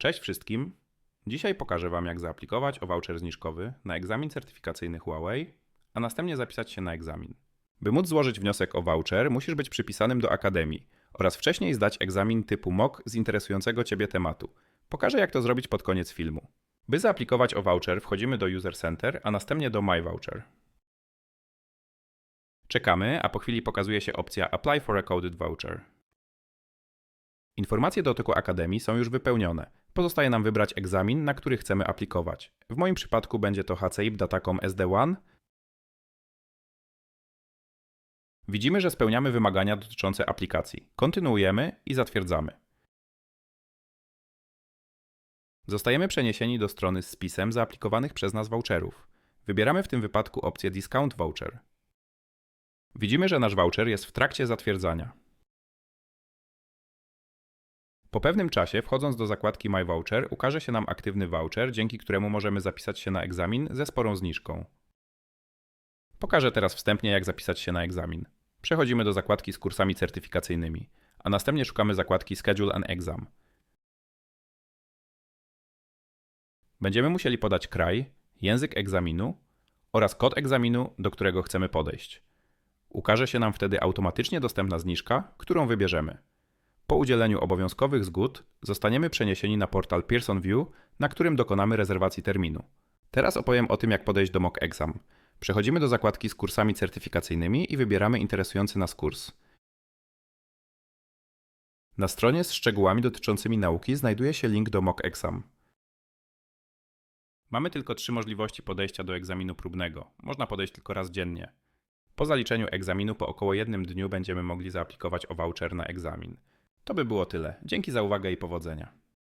Cześć wszystkim. Dzisiaj pokażę Wam, jak zaaplikować o voucher zniżkowy na egzamin certyfikacyjny Huawei, a następnie zapisać się na egzamin. By móc złożyć wniosek o voucher, musisz być przypisanym do akademii oraz wcześniej zdać egzamin typu MOOC z interesującego Ciebie tematu. Pokażę, jak to zrobić pod koniec filmu. By zaaplikować o voucher, wchodzimy do User Center, a następnie do My Voucher. Czekamy, a po chwili pokazuje się opcja Apply for a Coded Voucher. Informacje dotyku Akademii są już wypełnione. Pozostaje nam wybrać egzamin, na który chcemy aplikować. W moim przypadku będzie to HCIP Datacom SD1. Widzimy, że spełniamy wymagania dotyczące aplikacji. Kontynuujemy i zatwierdzamy. Zostajemy przeniesieni do strony z spisem zaaplikowanych przez nas voucherów. Wybieramy w tym wypadku opcję Discount Voucher. Widzimy, że nasz voucher jest w trakcie zatwierdzania. Po pewnym czasie, wchodząc do zakładki My Voucher, ukaże się nam aktywny voucher, dzięki któremu możemy zapisać się na egzamin ze sporą zniżką. Pokażę teraz wstępnie, jak zapisać się na egzamin. Przechodzimy do zakładki z kursami certyfikacyjnymi, a następnie szukamy zakładki Schedule an Exam. Będziemy musieli podać kraj, język egzaminu oraz kod egzaminu, do którego chcemy podejść. Ukaże się nam wtedy automatycznie dostępna zniżka, którą wybierzemy. Po udzieleniu obowiązkowych zgód zostaniemy przeniesieni na portal Pearson View, na którym dokonamy rezerwacji terminu. Teraz opowiem o tym, jak podejść do mock exam. Przechodzimy do zakładki z kursami certyfikacyjnymi i wybieramy interesujący nas kurs. Na stronie z szczegółami dotyczącymi nauki znajduje się link do mock exam. Mamy tylko trzy możliwości podejścia do egzaminu próbnego. Można podejść tylko raz dziennie. Po zaliczeniu egzaminu po około jednym dniu będziemy mogli zaaplikować o voucher na egzamin. To by było tyle. Dzięki za uwagę i powodzenia.